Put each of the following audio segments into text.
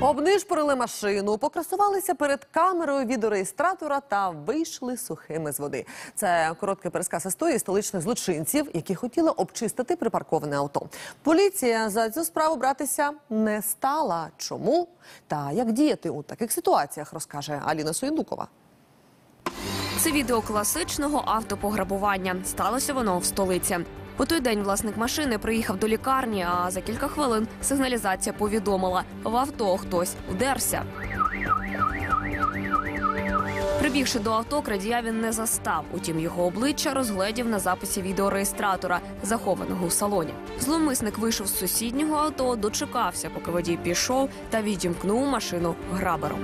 Обнишпорили машину, покрасувалися перед камерою відеореєстратора та вийшли сухими з води. Це короткий пересказ історії столичних злочинців, які хотіли обчистити припарковане авто. Поліція за цю справу братися не стала. Чому та як діяти у таких ситуаціях, розкаже Аліна Соєдукова. Це відео класичного автопограбування. Сталося воно в столиці. У той день власник машини приїхав до лікарні, а за кілька хвилин сигналізація повідомила – в авто хтось вдерся. Прибігши до авто, крадія він не застав. Утім, його обличчя розгледів на записі відеореєстратора, захованого у салоні. Зловмисник вийшов з сусіднього авто, дочекався, поки водій пішов та відімкнув машину грабером.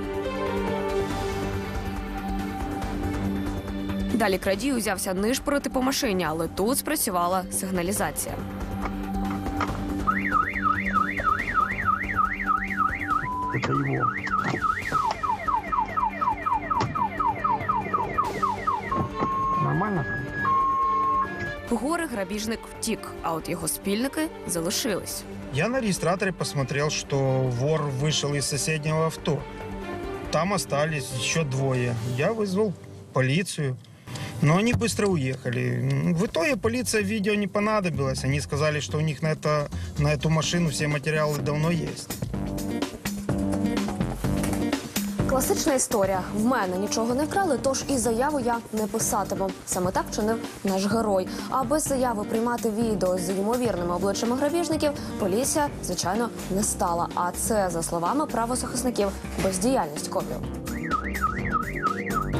Далі крадій узявся нишпорити по машині, але тут спрацювала сигналізація. Это его. Нормально? Вгори грабіжник втік, а от його спільники залишились. Я на регистраторе посмотрел, что вор вышел из соседнего авто. Там остались еще двое. Я вызвал полицию, но они быстро уехали. М, В итоге полиция видео не понадобилась. Они сказали, что у них на, это, на эту машину все материалы давно есть. Класична історія. В мене нічого не вкрали, тож і заяву я не писатиму. Саме так чинив наш герой. А без заяви приймати відео з ймовірними обличчями грабіжників поліція, звичайно, не стала. А це, за словами правозахисників, бездіяльність копів.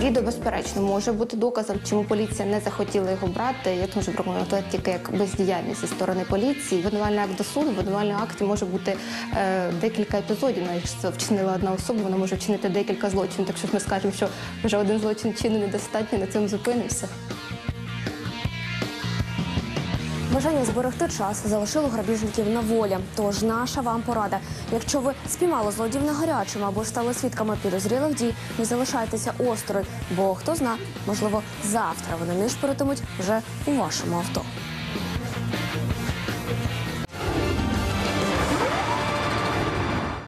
Відео, безперечно, може бути доказом, чому поліція не захотіла його брати. Я може прокоментувати тільки як бездіяльність зі сторони поліції. Винувальний акт до суду, в акті може бути е, декілька епізодів. Навіть це вчинила одна особа, вона може вчинити декілька злочинів. Так що ми скажемо, що вже один злочин чинений достатньо, на цьому зупинимося. Бажання зберегти час залишило грабіжників на волі. Тож наша вам порада. Якщо ви спіймали злодів на гарячому або стали свідками підозрілих дій, не залишайтеся осторонь, бо хто зна, можливо, завтра вони нишпоритимуть вже у вашому авто.